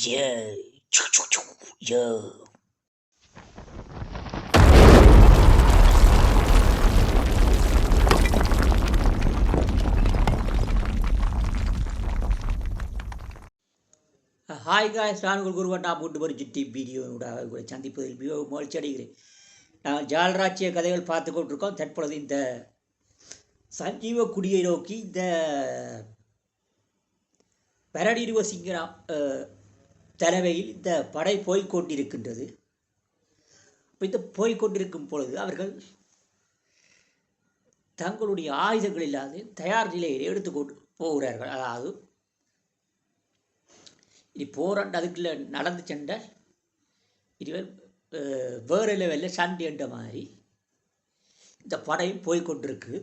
Yeah. Choo, choo, choo. Yeah. Hi guys நான் உங்கள் குருவட்டா போட்டு ஒரு சுட்டி வீடியோட கூட சந்திப்பதில் மிகவும் மகிழ்ச்சி அடைகிறேன் நான் ஜால்ராட்சிய கதைகள் பார்த்து கொண்டிருக்கோம் தற்பொழுது இந்த சஞ்சீவ குடியை நோக்கி இந்த பரடிருவ சிங்கரா தலைமையில் இந்த படை போய்கொண்டிருக்கின்றது இந்த போய்கொண்டிருக்கும் பொழுது அவர்கள் தங்களுடைய ஆயுதங்கள் இல்லாது தயார் நிலையில் எடுத்துக்கொண்டு போகிறார்கள். அதாவது இனி போராண்டு அதுக்குள்ள நடந்து சென்ற இதுவர் வேறு லெவலில் சண்டை என்ற மாதிரி இந்த படையும் போய்கொண்டிருக்கு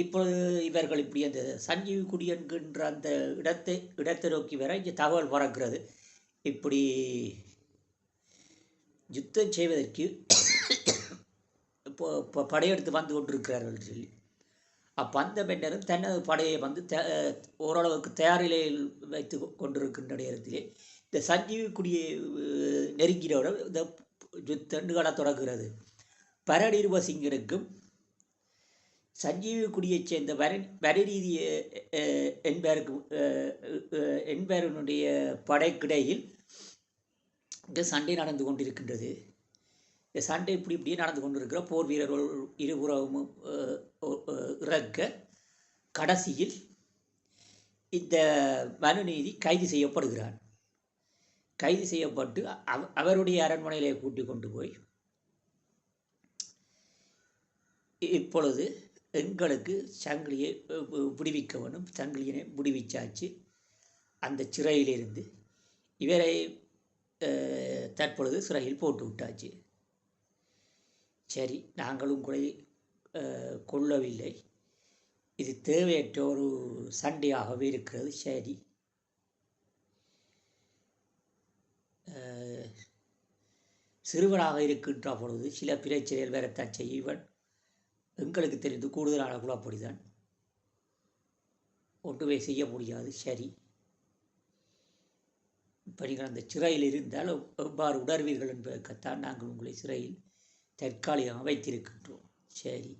இப்பொழுது இவர்கள் இப்படி அந்த சஞ்சீவி குடி என்கின்ற அந்த இடத்தை இடத்தை நோக்கி வர இங்கே தகவல் பறக்கிறது. இப்படி யுத்தம் செய்வதற்கு இப்போ இப்போ படையெடுத்து வந்து கொண்டிருக்கிறார்கள் சொல்லி. அப்போ அந்த பெண்ணரும் தனது படையை வந்து த ஓரளவுக்கு தயாரிலையில் வைத்து கொண்டிருக்கின்ற நேரத்திலே இந்த சஞ்சீவி குடியை நெருங்கினோட இந்த யுத்தண்டுகளை தொடங்குகிறது. பரடிருவ சஞ்சீவிக்குடியைச் சஞ்சீவி குடியைச் சேர்ந்த வர வரிநீதி என்பவருக்கு என்பவனுடைய படைக்கிடையில் இந்த சண்டை நடந்து கொண்டிருக்கின்றது. இந்த சண்டை இப்படி இப்படியே நடந்து கொண்டிருக்கிற போர் வீரர்கள் இருபுறமும் இறக்க கடைசியில் இந்த மனுநீதி கைது செய்யப்படுகிறான். கைது செய்யப்பட்டு அவ அவருடைய அரண்மனையிலே கூட்டி கொண்டு போய் இப்பொழுது எங்களுக்கு சங்கிலியை விடுவிக்க வேணும். சங்கிலியனை விடுவிச்சாச்சு. அந்த சிறையிலிருந்து இவரை தற்பொழுது சிறையில் போட்டு விட்டாச்சு. சரி நாங்களும் கூட கொள்ளவில்லை. இது தேவையற்ற ஒரு சண்டையாகவே இருக்கிறது. சரி. சிறுவனாக இருக்கின்ற பொழுது சில பிரச்சனைகள் வரத்தான் செய்வன் எங்களுக்கு தெரிந்து கூடுதலான அப்படிதான் ஒன்றுமே செய்ய முடியாது சரி. இப்போ நீங்கள் அந்த சிறையில் இருந்தால் எவ்வாறு உணர்வீர்கள் என்பதற்குத்தான் நாங்கள் உங்களை சிறையில் தற்காலிகமாக வைத்திருக்கின்றோம் சரி.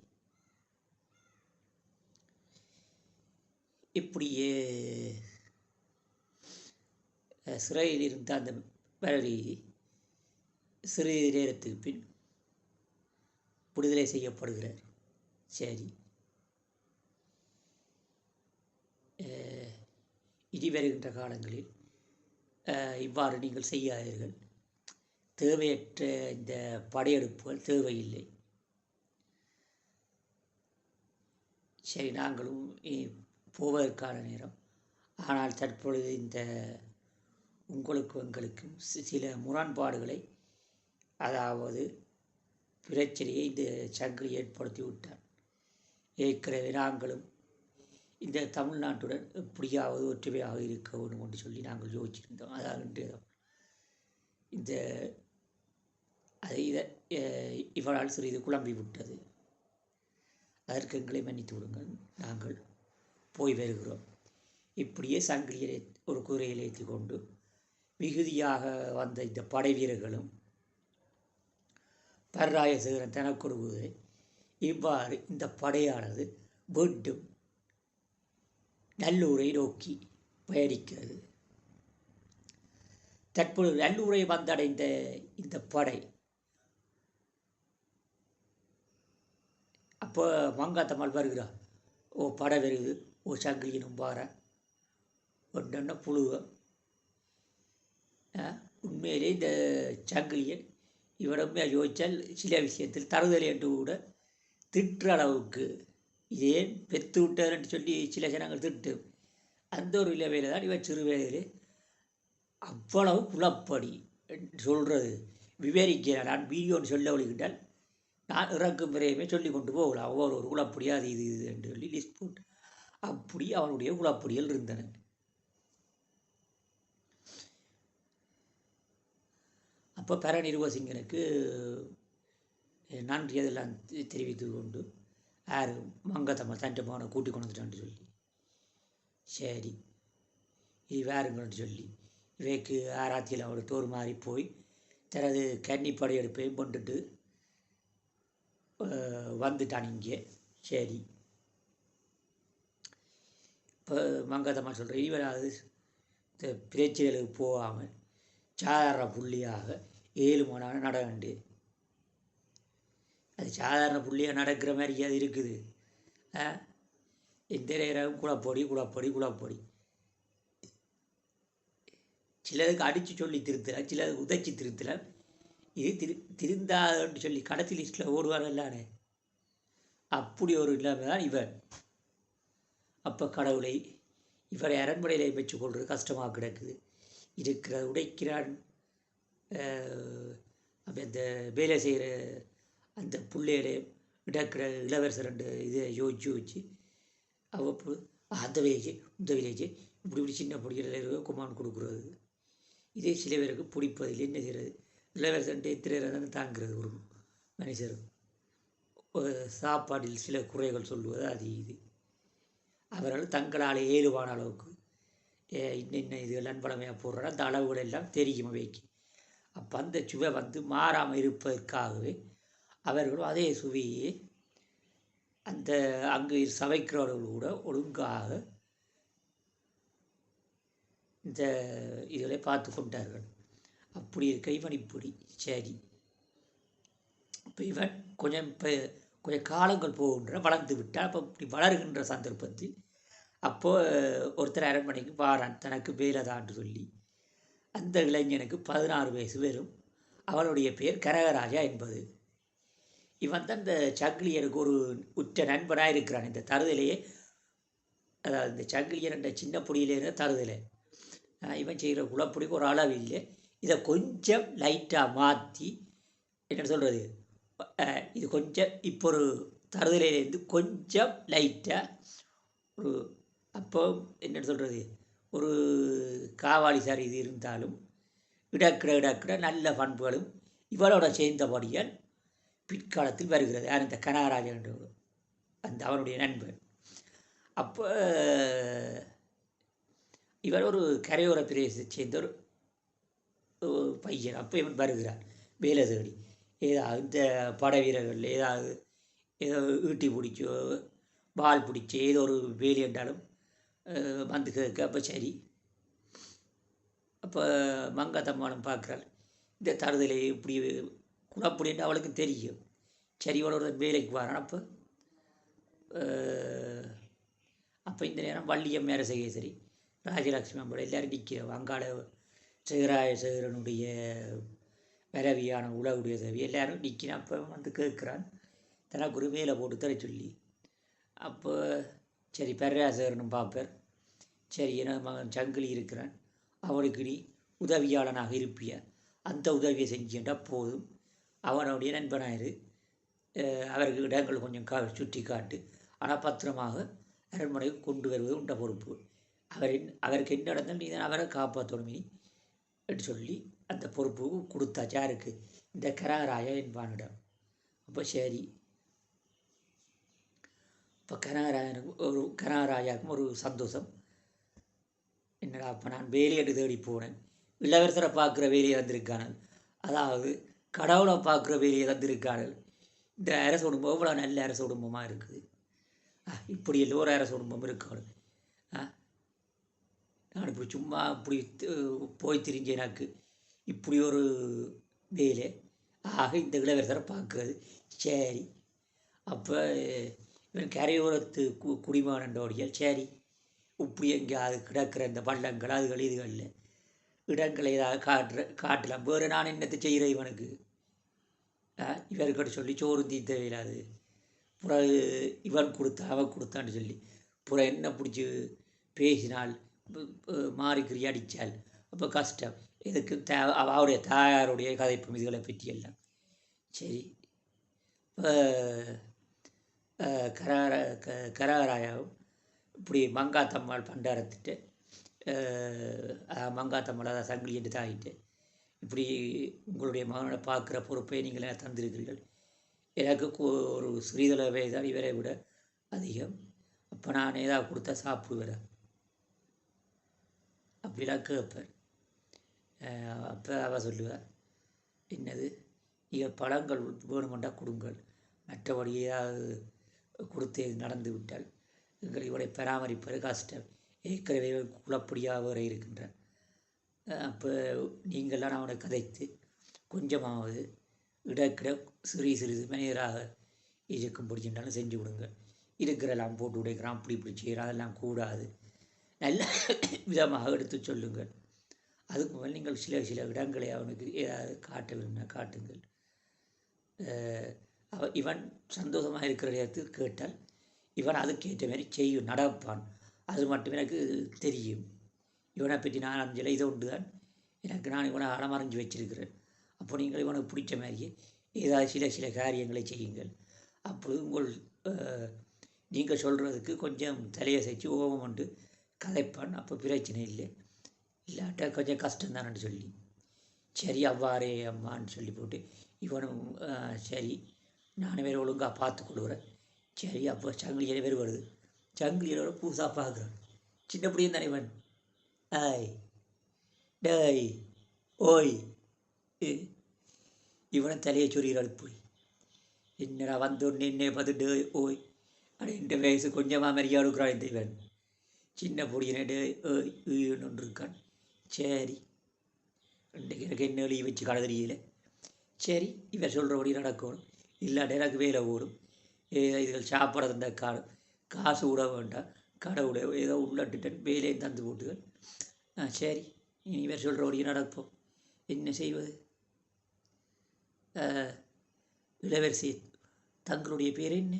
இப்படியே சிறையில் இருந்த அந்த பரவி சிறிது நேரத்துக்கு பின் விடுதலை செய்யப்படுகிறார். சரி இனி வருகின்ற காலங்களில் இவ்வாறு நீங்கள் செய்யாதீர்கள். தேவையற்ற இந்த படையெடுப்புகள் தேவையில்லை. சரி நாங்களும் போவதற்கான நேரம். ஆனால் தற்பொழுது இந்த உங்களுக்கும் எங்களுக்கும் சில முரண்பாடுகளை அதாவது பிரச்சனையை இந்த சங்கிலி ஏற்படுத்தி விட்டார். இருக்கிற நாங்களும். இந்த தமிழ்நாட்டுடன் எப்படியாவது ஒற்றுமையாக இருக்க வேண்டும் என்று சொல்லி நாங்கள் யோசிச்சிருந்தோம் அதாவது இந்த அதை இதை இவரால் சிறிது குழம்பி விட்டது. அதற்கு எங்களை மன்னித்து விடுங்கள். நாங்கள் போய் வருகிறோம். இப்படியே சங்கிலியை ஒரு குதிரையில் ஏற்றி கொண்டு மிகுதியாக வந்த இந்த படை வீரர்களும் பர்ராயசேகரன் தனக்கொரு குதிரை இவ்வாறு இந்த படையானது மீண்டும் நல்லூரை நோக்கி பயணிக்கிறது. தற்பொழுது நல்லூரை வந்தடைந்த இந்த படை அப்போ மங்காத்தம்மாள் வருகிறார் ஓ படை வருது. ஓ சங்கிலியனும் பார ஒன்றொன்ன புழுவம். உண்மையிலே இந்த சங்கிலியன் இவருமே யோசித்தால் சில விஷயத்தில் தருதலை என்று கூட திட்டுற அளவுக்கு இதே பெத்து விட்டாருன்னு சொல்லி சில ஜனங்கள் திட்டு. அந்த ஒரு இலவையில் தான் இவன் சிறு வயதிலே அவ்வளவு குழப்படி சொல்கிறது விவரிக்கிறேன் நான் வீடியோன்னு சொல்ல ஒழிக்கிட்டால் நான் இறக்கும் பிறையுமே சொல்லி கொண்டு போகலாம். ஒவ்வொரு ஒரு குழப்படி அது இது இது என்று சொல்லி லிஸ்ட் போட்டு அப்படி அவனுடைய குழப்படிகள் இருந்தன. அப்போ பரநிர்வசிங்கனுக்கு நன்றி அதெல்லாம் தெரிவித்து கொண்டு யார் மங்கத்தம்மா தன்ட்ட மகனை கூட்டி கொண்டு வந்துட்டான்னு சொல்லி. சரி இது வேறுங்கன்னு சொல்லி. இவைக்கு ஆராத்தியில் அவளுக்கு ஒரு மாதிரி போய் தனது கன்னி படையெடுப்பையும் கொண்டுட்டு வந்துட்டான் இங்கே. சரி. இப்போ மங்கதம்மா சொல்கிறேன் இவராது இந்த பிரச்சனைகளுக்கு போகாமல் சாதாரண புள்ளியாக ஏழு மணி நட வேண்டு அது சாதாரண புள்ளியாக நடக்கிற மாதிரி அது இருக்குது. ஆ? குழப்பொடி குழப்பொடி குழப்பொடி. சிலதுக்கு அடித்து சொல்லி திருத்தல சிலது உதைச்சி திருத்தலை. இது திரு திருந்தாதுன்னு சொல்லி கடைசி லிஸ்ட்டில் ஓடுவாரல்லானே அப்படி ஒரு நிலைமை தான் இவன் அப்போ கடவுளை இவரை அரண்மனையில் அமைச்சு கொள்வது கஷ்டமாக கிடக்குது. இருக்கிற உடைக்கிறான். அப்படி இந்த வேலை செய்கிற அந்த பிள்ளைகளை இடக்கிற இளவரசர் ரெண்டு இதை யோசிச்சு வச்சு அவ்வப்போது அந்த வில்லேஜ் இந்த வில்லேஜ் இப்படி இப்படி சின்ன பொடிகளில் குமான் கொடுக்குறது. இதே சில பேருக்கு பிடிப்பதில் என்ன செய்கிறது இளவரசன்ட்டு எத்தனை தானே தாங்கிறது ஒரு மனுஷர் சாப்பாட்டில் சில குறைகள் சொல்லுவது அது இது. அவர்கள் தங்களால் ஏழுவான அளவுக்கு ஏ, இன்ன இன்ன இதுகள் அந்த அளவுகள் எல்லாம் தெரியும் வைக்கும் அப்போ அந்த சுவை வந்து மாறாமல் இருப்பதற்காகவே அவர்களும் அதே சுவையே அந்த அங்கு சமைக்கிறவர்கள் கூட ஒழுங்காக இந்த இதில் பார்த்து கொண்டார்கள். அப்படி இருக்க இவன் இப்படி. சரி. இப்போ இவன் கொஞ்சம் இப்போ கொஞ்சம் காலங்கள் போகின்ற வளர்ந்து விட்டால் அப்போ இப்படி வளர்கின்ற சந்தர்ப்பத்தில் அப்போது ஒருத்தர் அரண்மனைக்கு வாரான். தனக்கு வேலைதான்னு சொல்லி. அந்த இளைஞனுக்கு பதினாறு வயசு வரும் அவனுடைய பேர் கரகராஜா என்பது. இவன் தான் இந்த சக்கிலியனுக்கு ஒரு உற்ற நண்பனாக இருக்கிறான். இந்த தருதலையே அதாவது இந்த சக்கிலியன் என்ற சின்ன பொடியிலேருந்து தருதலை. இவன் செய்கிற குளப்பொடிக்கு ஒரு அளவு இல்லை. இதை கொஞ்சம் லைட்டாக மாற்றி என்ன சொல்கிறது இது கொஞ்சம் இப்போ ஒரு தருதலையிலேருந்து கொஞ்சம் லைட்டாக ஒரு அப்போ என்ன சொல்கிறது ஒரு காவாலி சார் இது இருந்தாலும் இடக்கிட இடக்கிட நல்ல பண்புகளும் இவளோட சேர்ந்தபடியால் பிற்காலத்தில் வருகிறது. யார்? இந்த கனகராஜன் என்று அந்த அவனுடைய நண்பன் அப்போ இவர் ஒரு கரையோர பிரதேசத்தை சேர்ந்த ஒரு பையன். அப்போ இவன் வருகிறார். வேலை தேடி. ஏதாவது இந்த படை வீரர்கள் ஏதாவது ஏதோ ஈட்டி பிடிச்சோ பால் பிடிச்சி ஏதோ ஒரு வேலி என்றாலும் வந்து கேட்க அப்போ சரி. அப்போ மங்காத்தம்மாளும் பார்க்குறாள் இந்த தருதலை இப்படி அப்படின்ட்டு அவளுக்கு தெரியும். சரி இவளோட வேலைக்கு வரான் அப்போ. அப்போ இந்த நேரம் வள்ளியம் மேர சரி ராஜலக்ஷ்மி அம்பாள் எல்லாரும் நிற்கிறோம் அங்காள சேகராய சேகரனுடைய பிறவியான உலகுடைய தேவி எல்லாரும் நிற்கிறான் அப்போ வந்து கேட்குறான். தனக்கு ஒரு வேலை போட்டு தர சொல்லி. அப்போ சரி பெர்ராசேகரனும் பார்ப்பார். சரி என மகன் சங்கிலி இருக்கிறான். அவனுக்கு நீ உதவியாளனாக இருப்பிய? அந்த உதவியை செஞ்சுட்டா போதும். அவனுடைய நண்பனாயிரு. அவருக்கு இடங்கள் கொஞ்சம் கா சுற்றி காட்டு. ஆனால் பத்திரமாக அரண்மனைக்கு கொண்டு வருவது உண்ட பொறுப்பு. அவர் அவருக்கு என்ன நடந்தால் நீ தான் அவரை காப்பாற்றணும் நீ என்று சொல்லி அந்த பொறுப்பு கொடுத்தாச்சு. யாருக்கு? இந்த கனகராயா என்பானிடம் அப்போ சரி. இப்போ கனகராஜனுக்கு ஒரு கனகராஜாவுக்கும் ஒரு சந்தோஷம். என்னடா அப்போ நான் வேலையை தேடி போனேன். இளவரசரை பார்க்குற வேலையை வந்திருக்கானல் அதாவது கடவுளை பார்க்குற வேலையை வந்திருக்கானல் இந்த அரசு குடும்பம் எவ்வளோ நல்ல அரசு குடும்பமாக இருக்குது? ஆ, இப்படி இல்லை ஒரு அரச குடும்பம் இருக்கணும் ஆ நான் இப்படி சும்மா இப்படி போய் திரிஞ்ச எனக்கு இப்படி ஒரு வேலை. ஆக இந்த இளவரசரை பார்க்குறது. சரி. அப்போ இவன் கரையோரத்து கு குடிமகனோடியால் சரி. இப்படி எங்கேயாவது கிடக்கிற இந்த பள்ளங்கள் அதுகள் இதுகளில் இடங்களை ஏதாவது காட்டுற காட்டலாம். வேறு நான் என்னத்தை செய்கிறேன் இவனுக்கு? இவர்கிட்ட சொல்லி சோறு தீத்த இயலாது பிறகு இவன் கொடுத்தா அவன் கொடுத்தான்னு சொல்லி புறம் என்ன பிடிச்சி பேசினால் மாறி ப- அடித்தால் அப்போ கஷ்டம். இதுக்கு தே அவருடைய தாயாருடைய கதை இதுகளை பற்றி எல்லாம் சரி. இப்போ கரார க கரகராயாவும் இப்படி மங்காத்தம்மாள் பண்டாரத்திட்டு மங்காத்தம்மாள் அதான் சங்கிலி என்று தாயிட்டு இப்படி உங்களுடைய மகனை பார்க்குற பொறுப்பை நீங்கள் எனக்கு தந்திருக்கிறீர்கள். எனக்கு ஒரு சிறிதளவே தான் இவரை விட அதிகம். அப்போ நான் ஏதாவது கொடுத்தா சாப்பிடுவேன் அப்படிலாம் கேட்பேன் அப்போ அவ சொல்லுவார் என்னது? நீங்கள் பழங்கள் வேணுமெண்டா கொடுங்கள். மற்றபடி ஏதாவது கொடுத்து நடந்து விட்டால் எங்கள் இவரை பராமரிப்பது கஷ்டம். ஏற்கனவே குழப்படியாக வேறு இருக்கின்றார் அப்போ நீங்கள்லாம் அவனை கதைத்து கொஞ்சமாவது இடக்கிட சிறிய சிறிது மனிதராக இருக்கும் பிடிச்சிருந்தாலும் செஞ்சு விடுங்க இருக்கிறெல்லாம் போட்டு உடைக்கிறான் அப்படி இப்படி செய்கிறான் அதெல்லாம் கூடாது. நல்ல விதமாக எடுத்து சொல்லுங்கள். அதுக்கு மேலே நீங்கள் சில சில இடங்களை அவனுக்கு ஏதாவது காட்ட வேணும்னா காட்டுங்கள். அவ இவன் சந்தோஷமாக இருக்கிற இடத்துக்கு கேட்டால் இவன் அதுக்கேற்ற மாதிரி செய்யும் நடப்பான். அது மட்டும் எனக்கு தெரியும். இவனை பற்றி நான் அஞ்சில் இதை உண்டு தான் எனக்கு நான் இவனை அலமறைஞ்சு வச்சிருக்கிறேன். அப்போ நீங்கள் இவனுக்கு பிடிச்ச மாதிரியே ஏதாவது சில சில காரியங்களை செய்யுங்கள். அப்பொழுது உங்கள் நீங்கள் சொல்கிறதுக்கு கொஞ்சம் தலையசைச்சு ஓபம் உண்டு. கதைப்பான் அப்போ பிரச்சனை இல்லை. இல்லாட்ட கொஞ்சம் கஷ்டம்தானு சொல்லி. சரி அவ்வாறே அம்மான்னு சொல்லி போட்டு இவனும் சரி நானும் வேறு ஒழுங்காக பார்த்து கொள்கிறேன். சரி அப்போ சங்கிலியில் வேறு வருது. சங்கிலியில் புதுசாக பார்க்குறான். சின்ன பிடியும் தானே இவன்? Ai. டேய் ஓய் இவனும் தலையை சொறிகிறாள் போய் என்னடா வந்தோன்னு என்னை பார்த்து டேய் ஓய். அட இந்த வயசு கொஞ்சமாக மரியாதை கொடுக்குறான் இந்த இவன். சின்ன பொடியனே டேய் ஓய் ஈன்னு இருக்கான் சரி. இன்றைக்கு எனக்கு என்ன எழுதி வச்சு கடை தெரியல சரி இவன் சொல்கிறபடி நடக்கணும். இல்லாட்ட எனக்கு வேலை ஓடும். ஏதோ இதுகள் சாப்பிட்றது தந்த கா காசு விட வேண்டாம். கடவுளை ஏதோ உள்ளட்டுட்டன் வேலையும் தந்து போட்டுகள் ஆ சரி. இனி சொல்கிற சொல்கிறபடி நடப்போம் என்ன செய்வது? இளவரசி தங்களுடைய பேர் என்ன?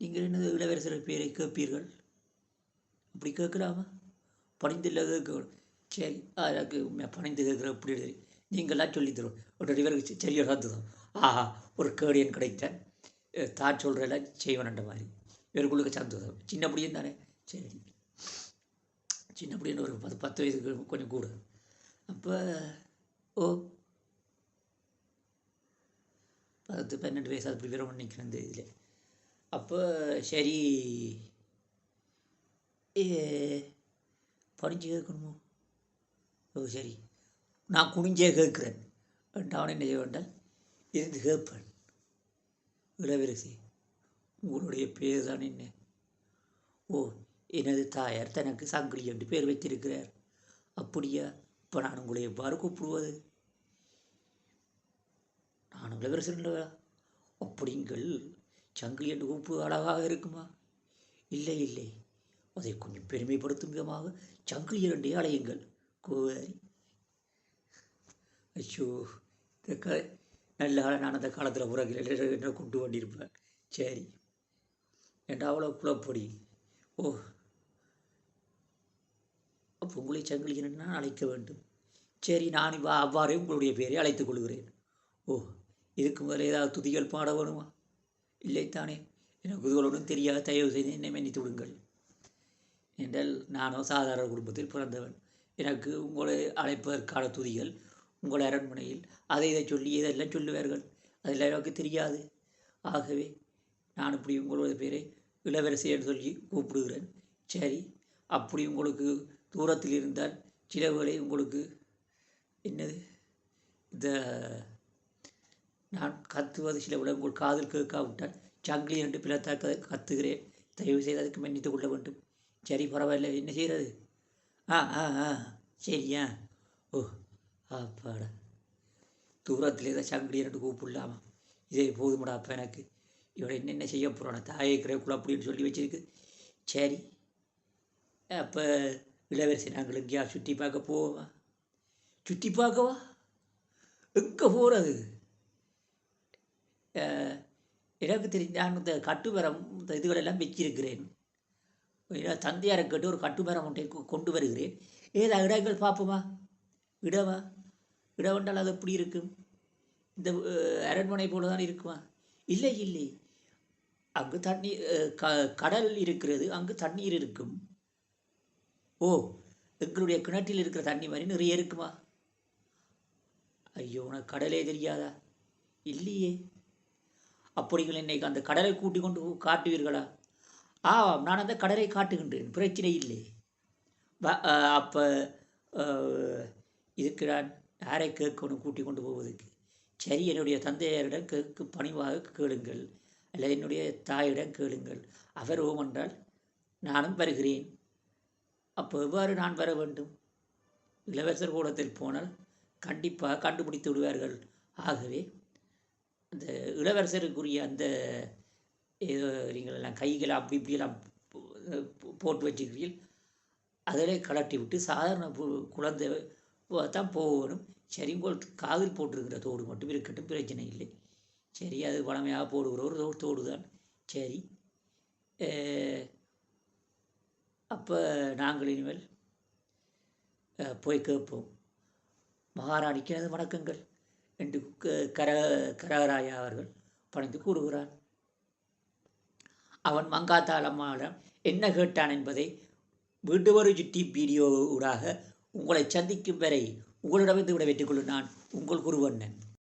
நீங்கள் என்னது இளவரசர் பேரை கேட்பீர்கள்? அப்படி கேட்கலாமா? பணிந்தில்ல கேட்கணும். சரி எனக்கு பணிந்து கேட்குற அப்படி சரி நீங்களாம் சொல்லித் தரும் ஒரு இவருக்கு சரியாக சந்தோஷம் ஆஹா ஒரு கேடியன் கிடைத்தேன். தான் சொல்கிறதெல்லாம் செய்வனன்ற மாதிரி. இவர்களுக்கு சந்தோஷம் சின்ன பிடியும் தானே? சரி. சின்ன பிள்ளைன்னு ஒரு பத்து பத்து வயசுக்கு கொஞ்சம் கூட. அப்போ ஓ பத்து பன்னெண்டு வயசு அப்படி விரமம் நிற்கிறேன் இந்த இதில். அப்போ சரி ஏ படிஞ்சு கேட்கணுமோ? ஓ சரி. நான் குனிஞ்சே கேட்குறேன். அவன் என்ன செய்ய வேண்டால் இருந்து கேட்பேன். இளவரசி உங்களுடைய பேர் தான் என்ன? ஓ எனது தாயார் தனக்கு சங்கிலி என்று பேர் வைத்திருக்கிறார். அப்படியா? இப்போ நான் உங்களை எவ்வாறு கூப்பிடுவது? நான் இளவரசன் இல்லவா அப்படிங்கள் சங்கிலி என்று கூப்பிடுவது அழகாக இருக்குமா? இல்லை இல்லை. அதை கொஞ்சம் பெருமைப்படுத்தும் விதமாக சங்கிலி இரண்டே அலையுங்கள். கோவாரி. ஐயோ இந்த க நல்ல நான் அந்த காலத்தில் உறகில் என்ன கொண்டு வண்டியிருப்பேன் சரி. ஏண்டா அவ்வளோ குழப்படி? ஓ அப்போ உங்களை சங்கிலி நான் அழைக்க வேண்டும்? சரி நான் இவ்வா அவ்வாறே உங்களுடைய பேரை அழைத்துக் கொள்கிறேன். ஓ இதுக்கு முதல்ல ஏதாவது துதிகள் பாட வேணுமா? இல்லைத்தானே எனக்கு இதுகள் தெரியாத தெரியாது தயவு செய்து என்னை மன்னித்து விடுங்கள். என்றால் நானோ சாதாரண குடும்பத்தில் பிறந்தவன். எனக்கு உங்களை அழைப்பதற்கான துதிகள் உங்கள் அரண்மனையில். அதை இதை சொல்லி இதெல்லாம் சொல்லுவார்கள். அதெல்லாம் எனக்கு தெரியாது. ஆகவே நான் இப்படி உங்களோட பேரை இளவரசி என்று சொல்லி கூப்பிடுகிறேன். சரி அப்படி உங்களுக்கு தூரத்தில் இருந்தால் சில வேளை உங்களுக்கு என்னது? இந்த நான் கத்துவது சில விட உங்கள் காதில் கேட்காவிட்டால் சங்கிலி என்று பிளத்தாக்க கத்துகிறேன். தயவு செய்து அதுக்கு மன்னித்து கொள்ள வேண்டும். சரி பரவாயில்ல. என்ன செய்கிறது ஆ ஆ ஆ. சரியா? ஓ அப்பாடா. தூரத்தில் ஏதோ சங்கிலி என்று கூப்பிடலாமா? இதே போதுமடா அப்போ எனக்கு. இவனை என்னென்ன செய்ய போகிறான் தாயை கிரகுல அப்படின்னு சொல்லி வச்சிருக்கு. சரி. அப்போ இளவரசி நாங்கள் எங்கேயா சுற்றி பார்க்க போவோமா? சுற்றி பார்க்கவா? எங்கே போகிறது எனக்கு தெரிஞ்ச நான் இந்த கட்டுமரம் இந்த இதுகளெல்லாம் வச்சிருக்கிறேன். தந்தையாரை கேட்டு ஒரு கட்டுமரம் ஒன்றை கொண்டு வருகிறேன். ஏதா இடங்கள் பார்ப்போமா? இடவா? இடவென்றால் அது எப்படி இருக்கும்? இந்த அரண்மனை போல தான் இருக்குமா? இல்லை இல்லை. அங்கு தண்ணீர் க கடல் இருக்கிறது அங்கு தண்ணீர் இருக்கும். ஓ எங்களுடைய கிணற்றில் இருக்கிற தண்ணி மாதிரி நிறைய இருக்குமா? ஐயோ உனக்கு கடலே தெரியாதா? இல்லையே. அப்படிங்கள் இன்னைக்கு அந்த கடலை கூட்டி கொண்டு காட்டுவீர்களா? ஆமாம் நான் அந்த கடலை காட்டுகின்றேன். பிரச்சனை இல்லை. அப்போ இதுக்கு நான் யாரை கேட்கணும் கூட்டி கொண்டு போவதற்கு? சரி என்னுடைய தந்தையாரிடம் கேட்கு பணிவாக கேளுங்கள். அல்லது என்னுடைய தாயிடம் கேளுங்கள். அவர் ஓமென்றால் நானும் வருகிறேன். அப்போ எவ்வாறு நான் வர வேண்டும்? இளவரசர் கூடத்தில் போனால் கண்டிப்பாக கண்டுபிடித்து விடுவார்கள். ஆகவே அந்த இளவரசருக்குரிய அந்த ஏதோ நீங்கள் எல்லாம் கைகளை அப்படி இப்படியெல்லாம் போட்டு வச்சுக்கிறீர்கள். அதிலே கலட்டி விட்டு சாதாரண குழந்தை தான் போகணும். சரி உங்கள் காதில் போட்டிருக்கிற தோடு மட்டும் இருக்கட்டும் பிரச்சனை இல்லை. சரி அது பழமையாக போடுகிற ஒரு தோடு தான் சரி அப்போ நாங்கள் இனிமேல் போய் கேட்போம். மகாராணிக்கு எனது வணக்கங்கள் என்று க- கர கரகராயா அவர்கள் பணிந்து கூறுகிறான் அவன் மங்காத்தாள் அம்மாவிடம் என்ன கேட்டான் என்பதை வீட்டுவரு சுட்டி வீடியோ ஊடாக உங்களை சந்திக்கும் வரை உங்களிடமிருந்து விட கொள்ளும் நான் உங்கள் குருவண்ணன்.